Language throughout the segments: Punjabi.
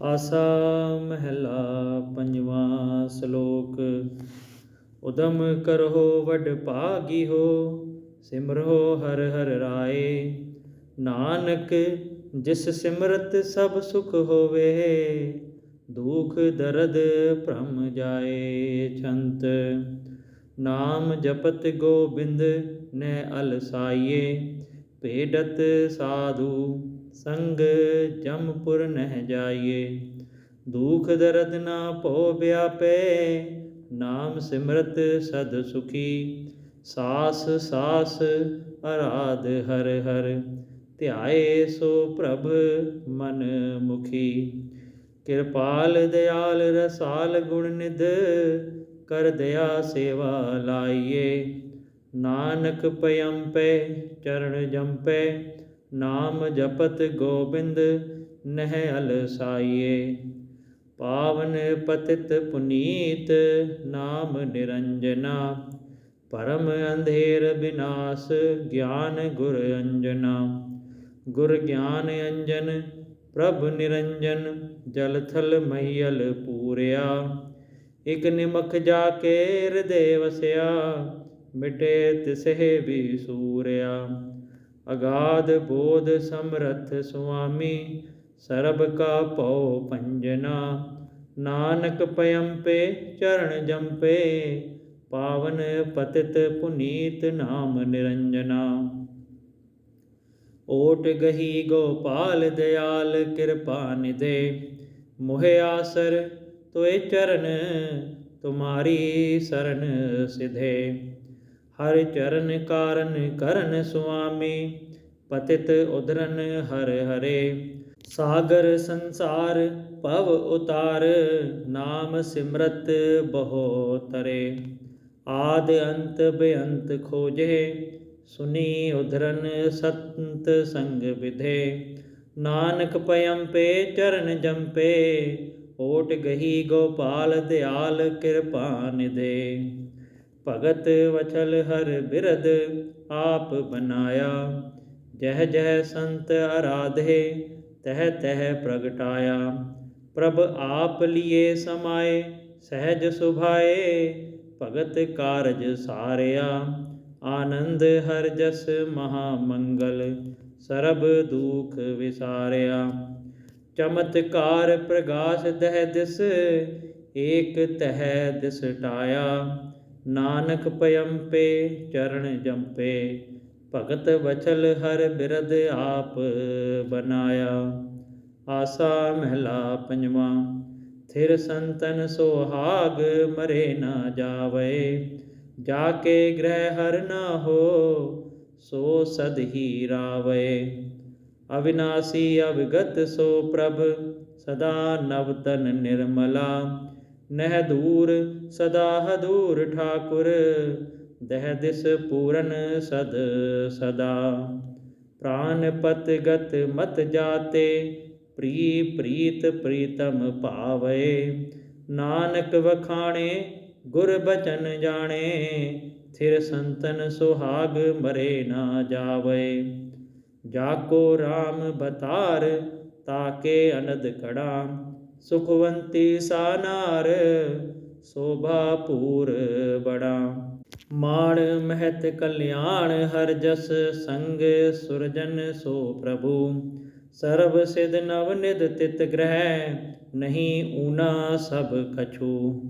ਆਸਾ ਮਹਿਲਾ ਪੰਜਵਾਂ ਸ਼ਲੋਕ, ਉਦਮ ਕਰਹੋ ਵਡ ਭਾਗੀ ਹੋ ਸਿਮਰੋ ਹਰ ਹਰ ਰਾਏ। ਨਾਨਕ, ਜਿਸ ਸਿਮਰਤ ਸਭ ਸੁਖ ਹੋਵੇ, ਦੁਖ ਦਰਦ ਭ੍ਰਮ ਜਾਏ ਛੰਤ। ਨਾਮ ਜਪਤ ਗੋਬਿੰਦ ਨੈ ਅਲਸਾਈਏ, ਭੇਡਤ ਸਾਧੂ ਸੰਗ ਜਮਪੁਰ ਨਹਿ ਜਾਈਏ। ਦੁਖ ਦਰਦ ਨਾ ਭੋ ਵਿਆਪੇ, ਨਾਮ ਸਿਮਰਤ ਸਦ ਸੁਖੀ। ਸਾਸ ਸਾਸ ਅਰਾਧ ਹਰ ਹਰ, ਧਿਆਏ ਸੋ ਪ੍ਰਭ ਮਨ ਮੁਖੀ। ਕਿਰਪਾਲ ਦਿਆਲ ਰਸਾਲ ਗੁਣ ਨਿਧ, ਕਰ ਦਇਆ ਸੇਵਾ ਲਾਈਏ। ਨਾਨਕ ਪਯੰਪੈ, ਚਰਨ ਜੰਪੈ ਨਾਮ ਜਪਤ ਗੋਬਿੰਦ, ਨਹਿ ਅਲਸਾਈਏ। ਪਾਵਨ ਪਤਿਤ ਪੁਨੀਤ, ਨਾਮ ਨਿਰੰਜਨਾ। ਪਰਮ ਅੰਧੇਰ ਬਿਨਾਸ਼, ਗਿਆਨ ਗੁਰ ਅੰਜਨਾ। ਗੁਰ ਗਿਆਨ ਅੰਜਨ, ਪ੍ਰਭ ਨਿਰੰਜਨ, ਜਲ ਥਲ ਮਹੀਲ ਪੂਰਿਆ। ਇਕ ਨਿਮਖ ਜਾ ਕੇ ਹਿਰਦੇ ਵਸਿਆ, ਮਿਟੇ ਤਿਸਹਿ ਵੀ ਸੂਰਿਆ। ਅਗਾਧ ਬੋਧ ਸਮਰਥ ਸੁਆਮੀ, ਸਰਬ ਕਾ ਭਉ ਪੰਜਨਾ ਨਾਨਕ ਪਯੰਪੇ, ਚਰਨ ਜੰਪੇ, ਪਾਵਨ ਪਤਿਤ ਪੁਨੀਤ ਨਾਮ ਨਿਰੰਜਨਾ। ਓਟ ਗਹੀ ਗੋਪਾਲ ਦਿਆਲ, ਕਿਰਪਾ ਨਿਦੇ ਮੋਹਿ ਆਸਰ, ਤੋਏ ਚਰਨ, ਤੁਮਾਰੀ ਸਰਨ ਸਿਧੇ। ਹਰ ਚਰਨ ਕਾਰਨ ਕਰਨ ਸੁਆਮੀ, ਪਤਿਤ ਉਦਰਨ ਹਰ ਹਰੇ। ਸਾਗਰ ਸੰਸਾਰ ਭਵ ਉਤਾਰ, ਨਾਮ ਸਿਮਰਤ ਬਹੁ ਤਰੇ। ਆਦ ਅੰਤ ਬੇਅੰਤ ਖੋਜੇ, ਸੁਨੀ ਉਧਰਨ ਸੰਤ ਸੰਗ ਵਿਧੇ। ਨਾਨਕ ਪਯੰਪੇ ਚਰਨ ਜੰਪੇ, ਓਟ ਗਹੀ ਗੋਪਾਲ ਦਿਆਲ ਕਿਰਪਾ ਨਿਦੇ ਭਗਤ ਵਚਲ ਹਰ ਬਿਰਦ ਆਪ ਬਨਾਇਆ। ਜਹ ਜਹ ਸੰਤ ਆਰਾਧੇ, ਤਹ ਤਹ ਪ੍ਰਗਟਾਇਆ। ਪ੍ਰਭ ਆਪ ਲਿਏ ਸਮਾਏ, ਸਹਿਜ ਸੁਭਾਏ, ਭਗਤ ਕਾਰਜ ਸਾਰਿਆ। ਆਨੰਦ ਹਰ ਜਸ ਮਹਾ ਮੰਗਲ, ਸਰਬ ਦੁਖ ਵਿਸਾਰਿਆ। ਚਮਤਕਾਰ ਪ੍ਰਗਾਸ ਦਹਿ ਦਿਸ, ਏਕ ਤਹ ਦਿਸ ਟਾਇਆ। ਨਾਨਕ ਪਯੰਪੇ ਚਰਨ ਜੰਪੇ ਭਗਤ ਵਚਲ ਹਰ ਬਿਰਦ ਆਪ ਬਨਾਇਆ। ਆਸਾ ਮਹਿਲਾ ਪੰਜਵਾ, ਥਿਰ ਸੰਤਨ ਸੋਹਾਗ ਮਰੇ ਨਾ ਜਾਵੇ। ਜਾ ਕੇ ਗ੍ਰਹਿ ਹਰ ਨਾ ਹੋ, ਸੋ ਸਦ ਹੀ ਰਾਵੇ। ਅਵਿਨਾਸੀ ਅਵਗਤ ਸੋ ਪ੍ਰਭ, ਸਦਾ ਨਵਤਨ ਨਿਰਮਲਾ। ਨਹਿ ਦੂਰ ਸਦਾ ਹਦੂਰ ਠਾਕੁਰ, ਦਹਿ ਦਿਸ ਪੂਰਨ ਸਦ ਸਦਾ। ਪ੍ਰਾਨ ਪਤ ਗਤ ਮਤ ਜਾਤੇ, ਪ੍ਰੀ ਪ੍ਰੀਤ ਪ੍ਰੀਤਮ ਭਾਵੇ ਨਾਨਕ ਵਖਾਣੇ, ਗੁਰ ਬਚਨ ਜਾਣੇ, ਥਿਰ ਸੰਤਨ ਸੁਹਾਗ ਮਰੇ ਨਾ ਜਾਵੇ ਜਾ ਕੋ RAM ਬਤਾਰ ਤਾਕੇ ਅਨਦ ਕੜਾ। ਸੁਖਵੰਤੀ ਸਾਨਾਰ, ਸੋਭਾ ਪੂਰ ਬੜਾ। ਮਾਣ ਮਹਿਤ ਕਲਿਆਣ, ਹਰ ਜਸ ਸੰਗ ਸੁਰਜਨ ਸੋ ਪ੍ਰਭੂ। ਸਰਬ ਸਿਧ ਨਵ ਨਿਦ ਤਿਤ ਗ੍ਰਹਿ, ਨਹੀਂ ਊਨਾ ਸਭ ਕਛੂ।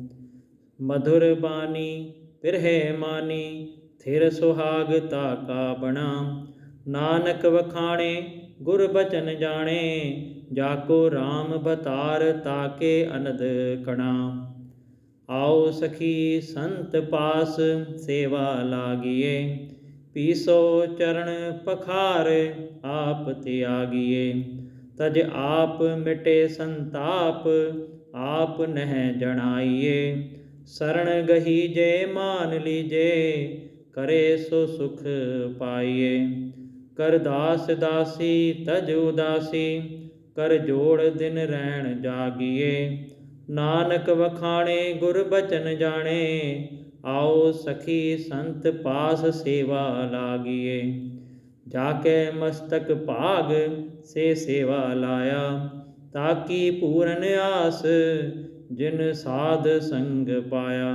ਮధుਰ ਬਾਣੀ ਪਿਰਹਿ ਮਾਨੀ, ਥਿਰ ਸੁਹਾਗ ਤਾਕਾ ਬਣਾ। ਨਾਨਕ ਵਖਾਣੇ, ਗੁਰ ਬਚਨ ਜਾਣੇ ਜਾ ਕੋ RAM ਬਤਾਰ ਤਾਕੇ ਅਨਦ ਕਣਾ। ਆਓ ਸਖੀ ਸੰਤ ਪਾਸ ਸੇਵਾ ਲਾਗੀਏ, ਪੀਸੋ ਚਰਨ ਪਖਾਰ ਆਪ ਤਿਆਗੀਏ। ਤਜ ਆਪ ਮਿਟੇ ਸੰਤਾਪ, ਆਪ ਨਹਿ ਜਣਾਈਏ। ਸਰਣ ਗਹੀ ਜੇ ਮਾਨ ਲੀਜੇ, ਕਰੇ ਸੋ ਸੁਖ ਪਾਈਏ। ਕਰਦਾਸ ਦਾਸੀ, ਤਜ ਉਦਾਸੀ ਕਰ ਜੋੜ ਦਿਨ ਰਹਿਣ ਜਾਗੀਏ। ਨਾਨਕ ਵਖਾਣੇ ਗੁਰ ਬਚਨ ਜਾਣੇ, ਆਓ ਸਖੀ ਸੰਤ ਪਾਸ ਸੇਵਾ ਲਾਗੀਏ। ਜਾ ਕੇ ਮਸਤਕ ਭਾਗ ਸੇ ਸੇਵਾ ਲਾਇਆ, ਤਾਕੀ ਪੂਰਨ ਆਸ ਜਿਨ ਸਾਧ ਸੰਗ ਪਾਇਆ।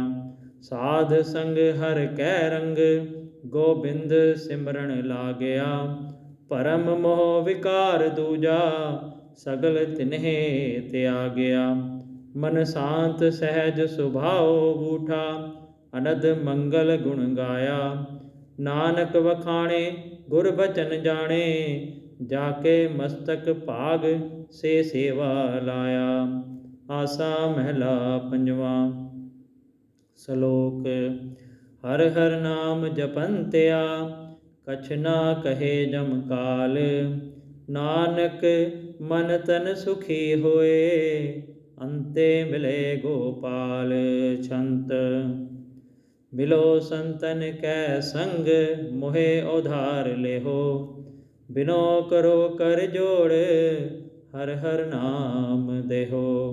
ਸਾਧ ਸੰਗ ਹਰ ਕੈ ਰੰਗ, ਗੋਬਿੰਦ ਸਿਮਰਨ ਲਾਗਿਆ। ਪਰਮ ਮੋਹ ਵਿਕਾਰ ਦੂਜਾ ਸਗਲ ਤਿਨਹਿ ਤਿਆਗਿਆ। ਮਨ ਸ਼ਾਂਤ ਸਹਿਜ ਸੁਭਾਉ ਬੂਠਾ, ਅਨਦ ਮੰਗਲ ਗੁਣ ਗਾਇਆ। ਨਾਨਕ ਵਖਾਣੇ, ਗੁਰ ਬਚਨ ਜਾਣੇ, ਜਾ ਕੇ ਮਸਤਕ ਭਾਗ ਸੇ ਸੇਵਾ ਲਾਇਆ। ਆਸਾ ਮਹਿਲਾ ਪੰਜਵਾ। ਸ਼ਲੋਕ, ਹਰ ਹਰ ਨਾਮ ਜਪੰਤਿਆ ਕਛ ਨਾ ਕਹੇ ਜਮ ਕਾਲ। ਨਾਨਕ ਮਨ ਤਨ ਸੁਖੀ ਹੋਏ, ਅੰਤੇ ਮਿਲੇ ਗੋਪਾਲ ਛੰਤ। ਮਿਲੋ ਸੰਤਨ ਕੈ ਸੰਗ, ਮੋਹਿ ਉਧਾਰ ਲਿਹੋ। ਬਿਨੋ ਕਰੋ ਕਰ ਜੋੜ, ਹਰ ਹਰ ਨਾਮ ਦੇਹੋ।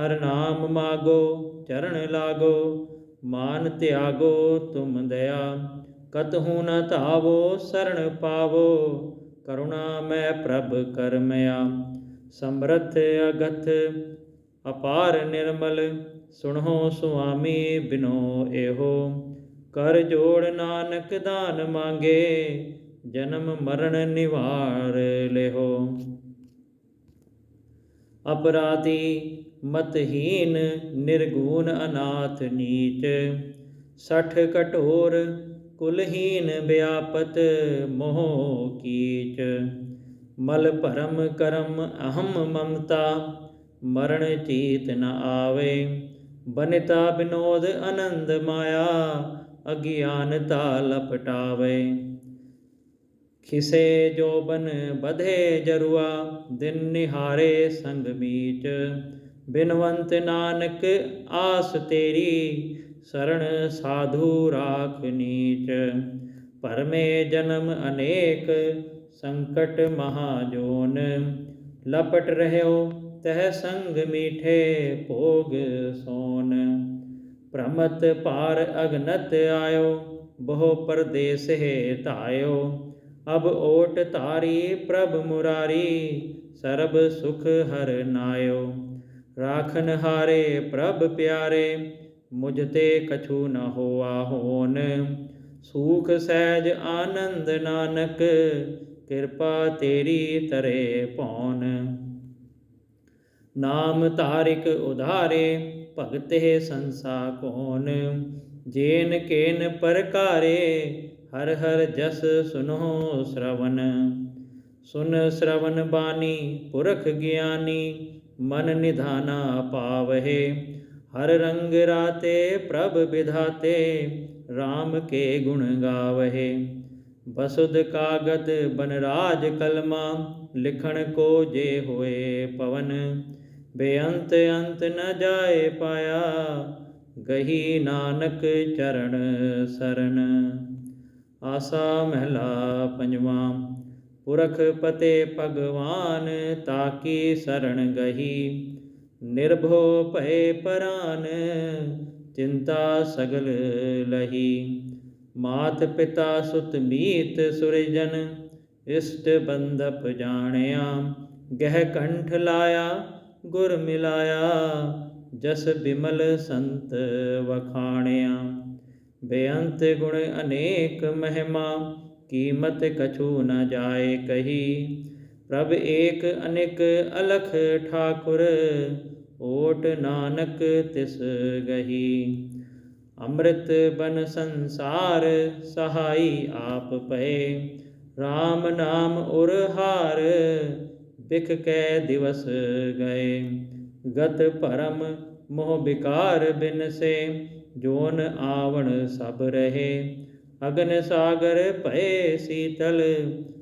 ਹਰ ਨਾਮ ਮਾਗੋ, ਚਰਨ ਲਾਗੋ, ਮਾਨ ਤਿਆਗੋ ਤੁਮ ਦਇਆ। ਕਤਹੂ ਨ ਧਾਵੋ ਸਰਣ ਪਾਵੋ। ਕਰੁਣਾ ਮੈਂ ਪ੍ਰਭ ਕਰਮਿਆ, ਸਮਰਥ ਅਗਥ, ਅਪਾਰ ਨਿਰਮਲ, ਸੁਣੋ ਸੁਆਮੀ ਬਿਨੋ ਇਹੋ। ਕਰ ਜੋੜ ਨਾਨਕ ਦਾਨ ਮੰਗੇ, ਜਨਮ ਮਰਨ ਨਿਵਾਰ ਲਿਹੋ। ਅਪਰਾਧੀ ਮਤਹੀਨ ਨਿਰਗੁਣ ਅਨਾਥ ਨੀਚ, ਸਠ ਕਠੋਰ ਕੁਲਹੀਨ ਵਿਆਪਤ ਮੋਹ ਕੀਚ, ਮਲ ਭਰਮ ਕਰਮ ਅਹਮ ਮਮਤਾ, ਮਰਨ ਚੀਤ ਨ ਆਵੇ। ਬਨਤਾ ਬਿਨੋਦ ਆਨੰਦ ਮਾਇਆ, ਅਗਿਆਨਤਾ ਲਪਟਾਵੇ। ਖਿਸੇ ਜੋਬਨ ਬਧੇ ਜਰੂਆ, ਦਿਨ ਨਿਹਾਰੇ ਸੰਗ ਬੀਚ ਬਿਨਵੰਤ ਨਾਨਕ ਆਸ ਤੇਰੀ ਸਰਣ ਸਾਧੂ ਰਾਖ ਨੀਚ। ਪਰਮੇ ਜਨਮ ਅਨੇਕ, ਸੰਕਟ ਮਹਾ ਜੋਨ। ਲਪਟ ਰਹਿਓ, ਤਹ ਸੰਗ ਮੀਠੇ ਭੋਗ ਸੋਨ। ਪ੍ਰਮਤ ਪਾਰ ਅਗਨਤ ਆਇਓ, ਬਹੁ ਪਰਦੇਸ ਹੈ ਧਾਇਓ। ਅਬ ਓਟ ਤਾਰੀ ਪ੍ਰਭ ਮੁਰਾਰੀ, ਸਰਬ ਸੁਖ ਹਰ ਨਾਇਓ। ਰਾਖਨ ਹਾਰੇ ਪ੍ਰਭ ਪਿਆਰੇ ਮੁਝ ਤੇ ਕਛੂ ਨ ਹੋਆ ਹੋਨ ਸੂਖ ਸਹਿਜ ਆਨੰਦ ਨਾਨਕ, ਕਿਰਪਾ ਤੇਰੀ ਤਰੇ ਪੌਨ ਨਾਮ ਧਾਰਿਕ ਉਧਾਰੇ, ਭਗਤੇ ਸੰਸਾ ਕੋਨ ਜੇਨ ਕੇਨ ਪਰਕਾਰੇ, ਹਰ ਹਰ ਜਸ ਸੁਨੋ ਸ਼ਰਵਨ ਸੁਨ ਸ਼ਰਵਨ ਬਾਣੀ, ਪੁਰਖ ਗਿਆਨੀ, ਮਨ ਨਿਧਾਨਾ ਪਾਵਹਿ। ਹਰ ਰੰਗ ਰਾਤੇ ਪ੍ਰਭ ਵਿਧਾਤੇ RAM ਕੇ ਗੁਣ ਗਾਵਹਿ। ਬਸੁਧ ਕਾਗਦ ਬਨਰਾਜ ਕਲਮਾ, ਲਿਖਣ ਕੋ ਜੇ ਹੋਏ ਪਵਨ। ਬੇਅੰਤ ਅੰਤ ਨ ਜਾਏ ਪਾਇਆ, ਗਹੀ ਨਾਨਕ ਚਰਨ ਸਰਨ। ਆਸਾ ਮਹਿਲਾ ਪੰਜਵਾ, ਪੁਰਖ ਪਤੇ ਭਗਵਾਨ ਤਾਕੀ ਸਰਣ ਗਹੀ। ਨਿਰਭਉ ਭਏ ਪਰਾਨ, ਚਿੰਤਾ ਸਗਲ ਲਹੀ। ਮਾਤ ਪਿਤਾ ਸੁਤ ਮੀਤ ਸੁਰਜਨ, ਇਸ਼ਟ ਬੰਦਪ ਜਾਣਿਆ। ਗਹਿ ਕੰਠ ਲਾਇਆ, ਗੁਰ ਮਿਲਾਇਆ, ਜਸ ਬਿਮਲ ਸੰਤ ਵਖਾਣਿਆ। ਬੇਅੰਤ ਗੁਣ ਅਨੇਕ ਮਹਿਮਾ, ਕੀਮਤ ਕਛੂ ਨ ਜਾਏ ਕਹੀ। ਪ੍ਰਭ ਏਕ ਅਨੇਕ ਅਲਖ ਠਾਕੁਰ ਓਟ ਨਾਨਕ ਤਿਸ ਗਹੀ। ਅੰਮ੍ਰਿਤ ਬਨ ਸੰਸਾਰ, ਸਹਾਈ ਆਪ ਪਏ RAM ਨਾਮ ਉਰ ਹਾਰ, ਬਿਖ ਕੈ ਦਿਵਸ ਗਏ। ਗਤ ਭਰਮ ਮੋਹ ਵਿਕਾਰ ਬਿਨ ਸੇ ਜੋਨ ਆਵਣ ਸਭ ਰਹੇ। ਅਗਨ ਸਾਗਰ ਭਏ ਸੀਤਲ,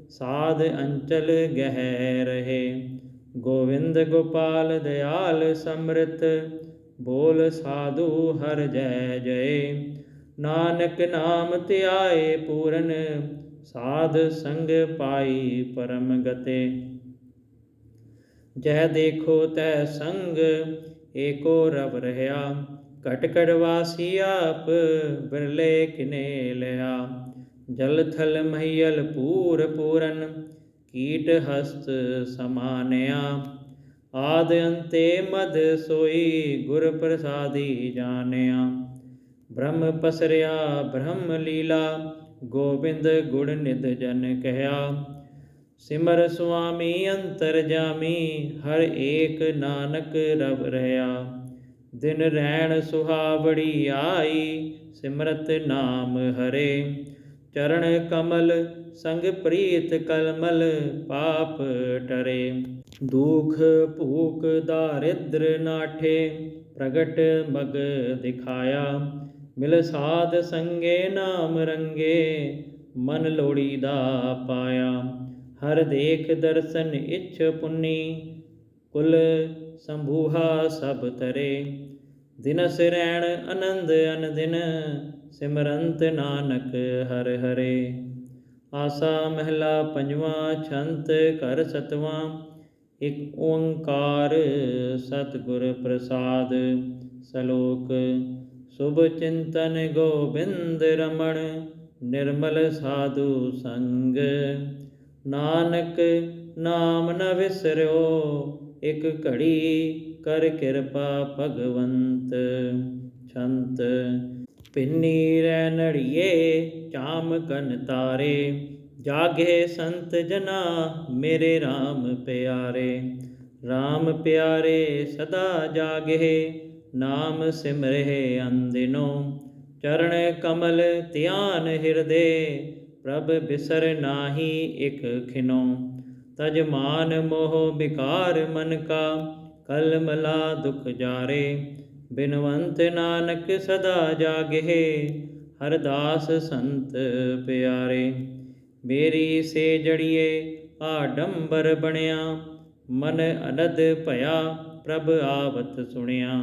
ਸਾਧ ਅੰਚਲ ਗਹਿ ਰਹੇ। ਗੋਵਿੰਦ ਗੋਪਾਲ ਦਿਆਲ ਸਮ੍ਰਿਤ, ਬੋਲ ਸਾਧੂ ਹਰ ਜੈ ਜੈ। ਨਾਨਕ ਨਾਮ ਧਿਆਏ ਪੂਰਨ, ਸਾਧ ਸੰਗ ਪਾਈ ਪਰਮ ਗਤੇ। ਜਹ ਦੇਖੋ ਤੈ ਸੰਗ, ਏਕੋ ਰਵ ਰਹਾ ਕਟ ਕਟ ਵਾਸੀ ਆਪ, ਬਿਰਲੇ ਕਿਨੇ ਲਿਆ। ਜਲ ਥਲ ਮਹੀਲ ਪੂਰ ਪੂਰਨ ਕੀਟ ਹਸਤ ਸਮਾਨਿਆ, ਆਦ ਅੰਤੇ ਮਦ ਸੋਈ ਗੁਰ ਪ੍ਰਸਾਦੀ ਜਾਣਿਆ। ਬ੍ਰਹਮ ਪਸਰਿਆ, ਬ੍ਰਹਮ ਲੀਲਾ, ਗੋਬਿੰਦ ਗੁਣ ਨਿਧ ਜਨ ਕਹਿਆ। ਸਿਮਰ ਸੁਆਮੀ ਅੰਤਰ ਜਾਮੀ, ਹਰ ਏਕ ਨਾਨਕ ਰਵ ਰਹਾ। ਦਿਨ ਰਹਿਣ ਸੁਹਾਵੜੀ ਆਈ, ਸਿਮਰਤ ਨਾਮ ਹਰੇ। ਚਰਨ ਕਮਲ ਸੰਗ ਪ੍ਰੀਤ ਕਲਮਲ ਪਾਪ ਟਰੇ। ਦੁਖ ਭੂਖ ਦਾਰਿਦ੍ਰ ਨਾਠੇ, ਪ੍ਰਗਟ ਮਗ ਦਿਖਾਇਆ। ਮਿਲ ਸਾਧ ਸੰਗੇ ਨਾਮ ਰੰਗੇ, ਮਨ ਲੋੜੀ ਦਾ ਪਾਇਆ। ਹਰ ਦੇਖ ਦਰਸ਼ਨ ਇਛ ਪੁੰਨੀ, ਕੁਲ ਸੰਭੂਹਾ ਸਭ ਤਰੇ। ਦਿਨਸ ਰਹਿਣ ਆਨੰਦ ਅਨ ਦਿਨ, ਸਿਮਰੰਤ ਨਾਨਕ ਹਰ ਹਰੇ। ਆਸਾ ਮਹਿਲਾ ਪੰਜਵਾਂ, ਛੰਤ ਘਰ ਸਤਵਾਂ, ਇੱਕ ਓੰਕਾਰ ਸਤਿਗੁਰ ਪ੍ਰਸਾਦ, ਸਲੋਕ, ਸੁਭ ਚਿੰਤਨ ਗੋਬਿੰਦ ਰਮਣ, ਨਿਰਮਲ ਸਾਧੂ ਸੰਗ। ਨਾਨਕ ਨਾਮ ਨ ਵਿਸਰਿਓ, ਇੱਕ ਘੜੀ ਕਰ ਕਿਰਪਾ ਭਗਵੰਤ। ਛੰਤ ਪਿੰਨੀ ਰੈ ਨੜੀਏ, ਚਾਮ ਕਨ ਤਾਰੇ। ਜਾਗੇ ਸੰਤ ਜਨਾ ਮੇਰੇ RAM ਪਿਆਰੇ। RAM ਪਿਆਰੇ ਸਦਾ ਜਾਗੇ, ਨਾਮ ਸਿਮਰਹਿ ਅੰਦਿਨੋ। ਚਰਨ ਕਮਲ ਧਿਆਨ ਹਿਰਦੇ, ਪ੍ਰਭ ਬਿਸਰ ਨਾਹੀ ਇਕ ਖਿਨੋ। ਤਜ ਮਾਨ ਮੋਹ ਵਿਕਾਰ ਮਨ ਕਾ ਕਲ ਮਲਾ ਦੁਖ ਜਾਰੇ। ਬਿਨਵੰਤ ਨਾਨਕ ਸਦਾ ਜਾਗੇ ਹਰਦਾਸ ਸੰਤ ਪਿਆਰੇ। ਮੇਰੀ ਸੇ ਜੜੀਏ, ਆਡੰਬਰ ਬਣਿਆ, ਮਨ ਅਨਦ ਭਇਆ, ਪ੍ਰਭ ਆਵਤ ਸੁਣਿਆ।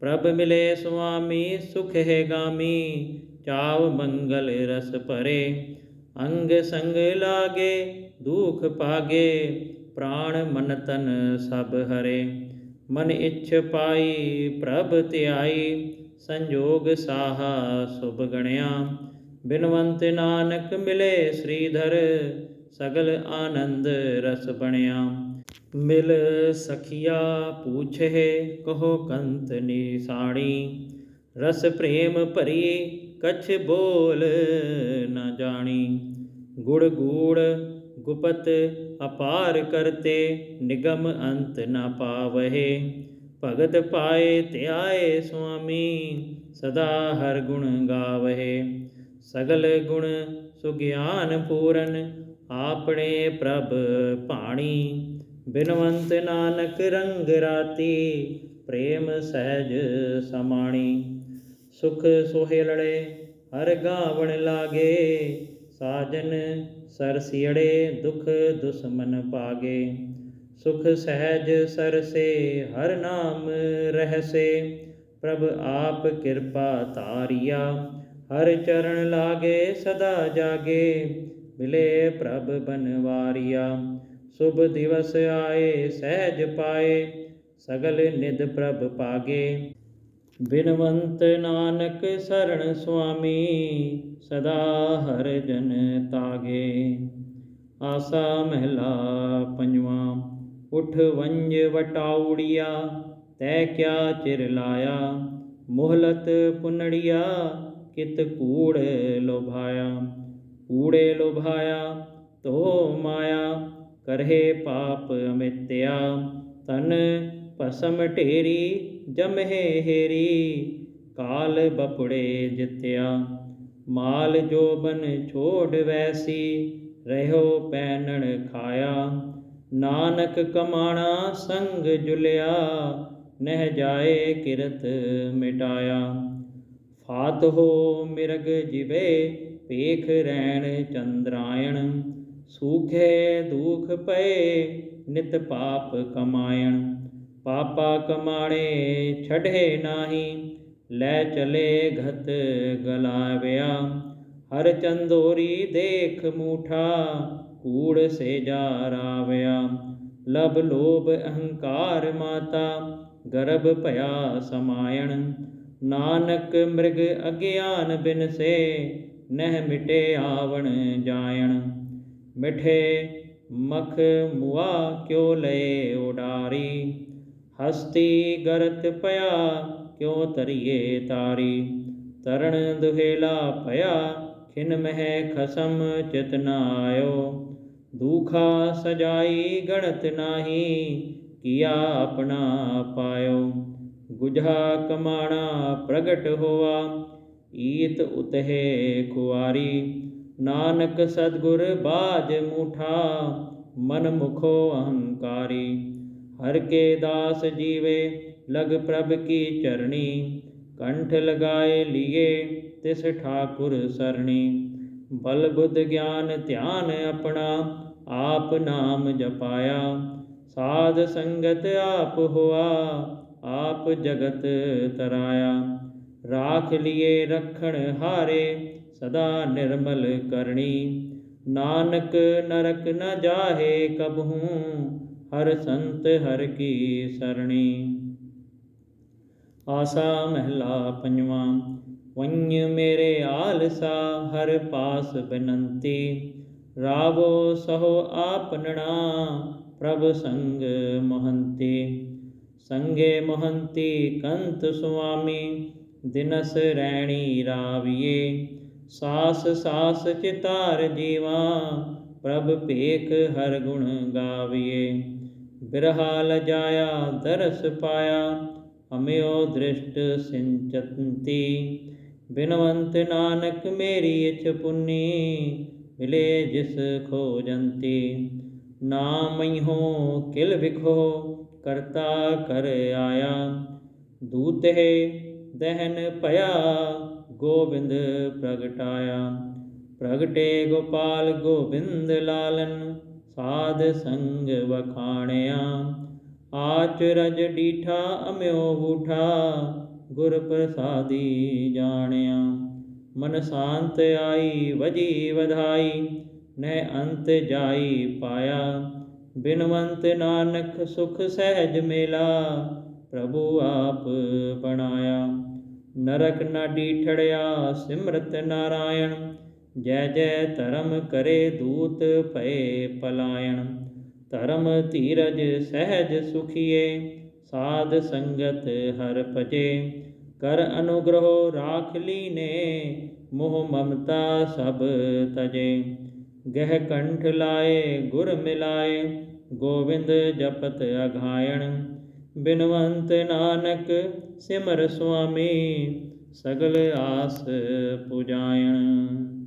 ਪ੍ਰਭ ਮਿਲੇ ਸੁਆਮੀ, ਸੁਖ ਹੈ ਗਾਮੀ, ਚਾਵ ਮੰਗਲ ਰਸ ਭਰੇ। ਅੰਗ ਸੰਗ ਲਾਗੇ, ਦੁਖ ਪਾਗੇ ਪ੍ਰਾਣ ਮਨ ਤਨ ਸਭ ਹਰੇ। ਮਨ ਇਛ ਪਾਈ ਪ੍ਰਭ ਧਿਆਈ, ਸੰਜੋਗ ਸਾਹਾ ਸੁਭ ਗਣਿਆ। ਬਿਨਵੰਤ ਨਾਨਕ ਮਿਲੇ ਸ੍ਰੀਧਰ, ਸਗਲ ਆਨੰਦ ਰਸ ਬਣਿਆ। ਮਿਲ ਸਖੀਆ ਪੂਛੇ ਕਹੋ ਕੰਤ ਨਿਸਾਣੀ। ਰਸ ਪ੍ਰੇਮ ਭਰੀ, ਕਛ ਬੋਲ ਨਾ ਜਾਣੀ। ਗੁੜ ਗੂੜ ਗੁਪਤ ਅਪਾਰ ਕਰਤੇ, ਨਿਗਮ ਅੰਤ ਨਾ ਪਾਵਹਿ। ਭਗਤ ਪਾਏ ਧਿਆਏ ਸੁਆਮੀ, ਸਦਾ ਹਰ ਗੁਣ ਗਾਵਹਿ। ਸਗਲ ਗੁਣ ਸੁਗਿਆਨ ਪੂਰਨ, ਆਪਣੇ ਪ੍ਰਭ ਭਾਣੀ। ਬਿਨਵੰਤ ਨਾਨਕ ਰੰਗ ਰਾਤੀ, ਪ੍ਰੇਮ ਸਹਿਜ ਸਮਾਣੀ। ਸੁਖ ਸੋਹਿਲੜੇ ਹਰ ਗਾਵਣ ਲਾਗੇ, ਸਾਜਨ ਸਰਸਿੜੇ ਦੁਖ ਦੁਸਮਨ ਪਾਗੇ, ਸੁਖ ਸਹਿਜ ਸਰਸੇ, ਹਰ ਨਾਮ ਰਹਸੇ। ਪ੍ਰਭ ਆਪ ਕਿਰਪਾ ਤਾਰਿਆ ਹਰ ਚਰਨ ਲਾਗੇ ਸਦਾ ਜਾਗੇ। ਮਿਲੇ ਪ੍ਰਭ ਬਨਵਾਰੀਆ, ਸੁਭ ਦਿਵਸ ਆਏ ਸਹਿਜ ਪਾਏ, ਸਗਲ ਨਿਦ ਪ੍ਰਭ ਪਾਗੇ। ਬਿਨਵੰਤ ਨਾਨਕ ਸਰਣ ਸੁਆਮੀ, ਸਦਾ ਹਰ ਜਨ ਤਾਗੇ। ਆਸਾ ਮਹਿਲਾ ਪੰਜਵਾ, ਉਠ ਵੰਜ ਵਟਾਉੜੀਆ, ਤੈ ਕਿਆ ਚਿਰ ਲਾਇਆ? ਮੋਹਲਤ ਪੁਨੜੀਆ, ਕਿਤ ਕੂੜ ਲੋਭਾਇਆ? ਕੂੜੇ ਲੋਭਾਇਆ ਤੋ ਮਾਇਆ, ਕਰਹਿ ਪਾਪ ਅਮਿਤਿਆ ਤਨ ਭਸਮ ਢੇਰੀ, ਜਮਹਿ ਹੇਰੀ, ਕਾਲ ਬਪੜੇ ਜਿਤਿਆ। ਮਾਲ ਜੋਬਨ ਛੋੜ ਵੈਸੀ, ਰਹਿਓ ਪੈਨਣ ਖਾਇਆ। ਨਾਨਕ ਕਮਾਣਾ ਸੰਗ ਜੁਲਿਆ, ਨਹਿ ਜਾਏ ਕਿਰਤ ਮਿਟਾਇਆ। ਫਾਤ ਹੋ ਮਿਰਗ ਜਿਵੇ ਪੇਖ ਰਹਿਣ ਚੰਦਰਾਇਣ। ਸੂਖੇ ਦੁਖ ਪਏ, ਨਿਤ ਪਾਪ ਕਮਾਇਣ। ਪਾਪਾ ਕਮਾਣੇ ਛੜੇ ਨਾਹੀ, ਲੈ ਚਲੇ ਘਤ ਗਲਾਵਿਆ। ਹਰ ਚੰਦੋਰੀ ਦੇਖ ਮੂਠਾ, ਕੂੜ ਸੇ ਜਾ ਰਾਵਿਆ। ਲਬ ਲੋਭ ਅਹੰਕਾਰ ਮਾਤਾ, ਗਰਭ ਭਇਆ ਸਮਾਇਣ। ਨਾਨਕ ਮ੍ਰਿਗ ਅਗਿਆਨ ਬਿਨ ਸੇ, ਨਹਿ ਮਿਟੇ ਆਵਣ ਜਾਇਣ। ਮਿਠੇ ਮਖ ਮੁਆ ਕਿਉ ਲਏ ਉਡਾਰੀ। ਹਸਤੀ ਗਰਤ ਭਇਆ ਕਿਉ ਤਰੀਏ ਤਾਰੀ ਤਰਣ ਦੁਹੇਲਾ ਭਇਆ ਖਿਨ ਮਹਿ ਖਸਮ ਚਿਤ ਨ ਆਇਓ ਦੂਖਾ ਸਜਾਈ ਗਣਤ ਨਾਹੀ ਕੀਆ ਆਪਣਾ ਪਾਇਓ ਗੁਝਾ ਕਮਾਣਾ ਪ੍ਰਗਟ ਹੋਆ ਈਤ ਉਤਹੇ ਖੁਆਰੀ ਨਾਨਕ ਸਤਗੁਰ ਬਾਜ ਮੂਠਾ ਮਨ ਮੁਖੋ ਅਹੰਕਾਰੀ ਹਰ ਕੇ ਦਾਸ ਜੀਵੇ, ਲਗ ਪ੍ਰਭ ਕੀ ਚਰਣੀ। ਕੰਠ ਲਗਾਏ ਲੀਏ, ਤਿਸ ਠਾਕੁਰ ਸਰਣੀ। ਬਲ ਬੁੱਧ ਗਿਆਨ ਧਿਆਨ ਆਪਣਾ, ਆਪ ਨਾਮ ਜਪਾਇਆ। ਸਾਧ ਸੰਗਤ ਆਪ ਹੋਆ, ਆਪ ਜਗਤ ਤਰਾਇਆ। ਰਾਖ ਲਿਏ ਰਖਣ ਹਾਰੇ, ਸਦਾ ਨਿਰਮਲ ਕਰਨੀ ਨਾਨਕ ਨਰਕ ਨ ਜਾਹੇ ਕਬਹੂ ਹਰ ਸੰਤ ਹਰ ਕੀ ਸਰਣੀ। ਆਸਾ ਮਹਿਲਾ ਪੰਜਵਾਂ ਵੰਜ ਮੇਰੇ ਆਲਸਾ ਹਰ ਪਾਸ ਬੇਨੰਤੀ। ਰਾਵੋ ਸਹੋ ਆਪਨਣਾ ਪ੍ਰਭ ਸੰਗ ਮਹੰਤੀ। ਸੰਗੇ ਮਹੰਤੀ ਕੰਤ ਸੁਆਮੀ, ਦਿਨਸ ਰੈਣੀ ਰਾਵੀਏ। ਸਾਸ ਸਾਸ ਚਿਤਾਰ ਜੀਵਾ, ਪ੍ਰਭ ਭੇਖ ਹਰ ਗੁਣ ਗਾਵੀਏ। ਬਿਰਹਾ ਲਜਾਇਆ ਦਰਸ ਪਾਇਆ ਹਮਿਓ ਦ੍ਰਿਸ਼ਟ ਸਿੰਚੰਤੀ। ਬਿਨਵੰਤ ਨਾਨਕ ਮੇਰੀ ਇਛ ਪੁੰਨੀ, ਮਿਲੇ ਜਿਸ ਖੋਜੰਤੀ ਨਾਮਿ ਕਿਲ ਵਿਖੋ, ਕਰਤਾ ਕਰ ਆਇਆ। ਦੂਤੇ ਦਹਨ ਭਇਆ, ਗੋਬਿੰਦ ਪ੍ਰਗਟਾਇਆ। ਪ੍ਰਗਟੇ ਗੋਪਾਲ ਗੋਬਿੰਦ ਲਾਲਨ ਸਾਧ ਸੰਗ ਵਖਾਣਿਆ। ਆਚਰਜ ਡੀਠਾ, ਅਮਿਓ ਬੂਠਾ ਗੁਰ ਪ੍ਰਸਾਦੀ ਜਾਣਿਆ। ਮਨ ਸ਼ਾਂਤ ਆਈ, ਵਜੀ ਵਧਾਈ ਨੈ ਅੰਤ ਜਾਈ ਪਾਇਆ। ਬਿਨਵੰਤ ਨਾਨਕ ਸੁਖ ਸਹਿਜ ਮੇਲਾ, ਪ੍ਰਭੂ ਆਪ ਬਣਾਇਆ। ਨਰਕ ਨਾ ਡੀਠੜਿਆ, ਸਿਮਰਤ ਨਾਰਾਇਣ ਜੈ ਜੈ ਧਰਮ ਕਰੇ ਦੂਤ ਭਏ ਪਲਾਇਣ। ਧਰਮ ਧੀਰਜ ਸਹਿਜ ਸੁਖੀਏ, ਸਾਧ ਸੰਗਤ ਹਰ ਭਜੇ। ਕਰ ਅਨੁਗ੍ਰਹ ਰਾਖ ਲੀਨੇ, ਮੋਹ ਮਮਤਾ ਸਭ ਤਜੇ। ਗਹਿ ਕੰਠ ਲਾਏ, ਗੁਰ ਮਿਲਾਏ ਗੋਬਿੰਦ ਜਪਤ ਅਘਾਇਣ ਬਿਨਵੰਤ ਨਾਨਕ ਸਿਮਰ ਸੁਆਮੀ, ਸਗਲ ਆਸ ਪੁਜਾਇਣ।